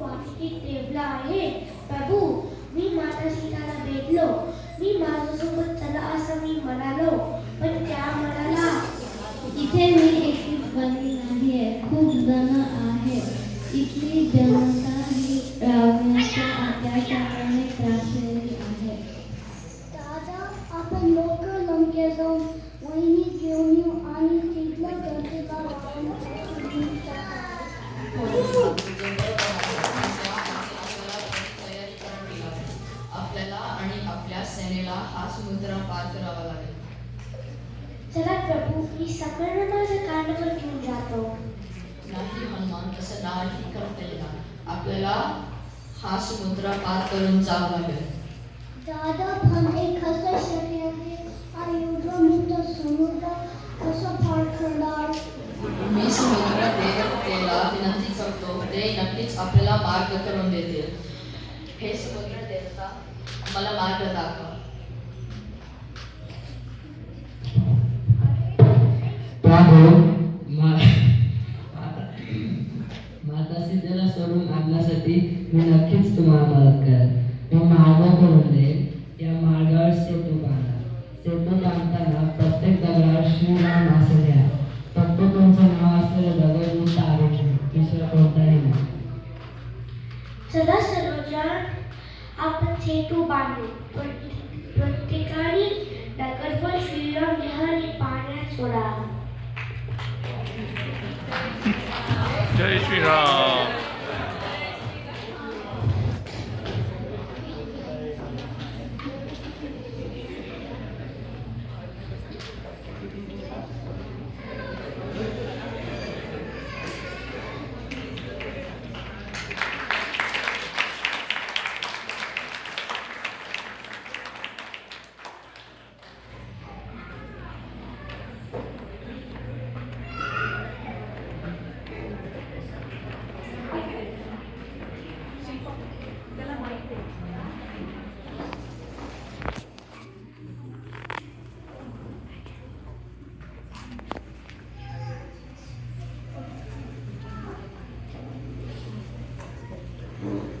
वार्षिक टेबला आहे. प्रभू मी माता सीताला भेटलो. मी माझ्यासोबत चला असं मी म्हणालो. पण त्या म्हणाला इथे मी एकटीच बनली नाही आहे खूप जण आहे इथली जनता सेनेला हा समुद्र पार करावा लागेल. चला प्रभू मी सगळ्यांना माझ्या कानावर घेऊन जातो. नाही हनुमान तसं नाही करता येणार. आपल्याला हा समुद्र पार करून जावं लागेल. दादा हे कसं शक्य आहे. आणि एवढं मोठं समुद्र कसं पार करणार? मी समुद्र देवतेला विनंती करतो ते नक्कीच आपल्याला मार्ग करून देतील. हे समुद्र देवता मला मार्ग दाखव. माता सीतेला सोडून आणण्यासाठी मी नक्कीच तुम्हाला मदत करेन. मी मार्ग करून या मार्गावर सेतू बांधा. सेतू बांधताना प्रत्येक दगडावर श्रीराम असं लिहा फक्त तुमचं नाव असलेलं दगड मी तारे ठेव दुसरं कोणताही नाही. चला सर्वजण. आपण सेतू बांधू पण प्रत्येकाने दगडवर श्रीराम लिहाणे पाण्यात सोडा जय श्रीराम. Amen.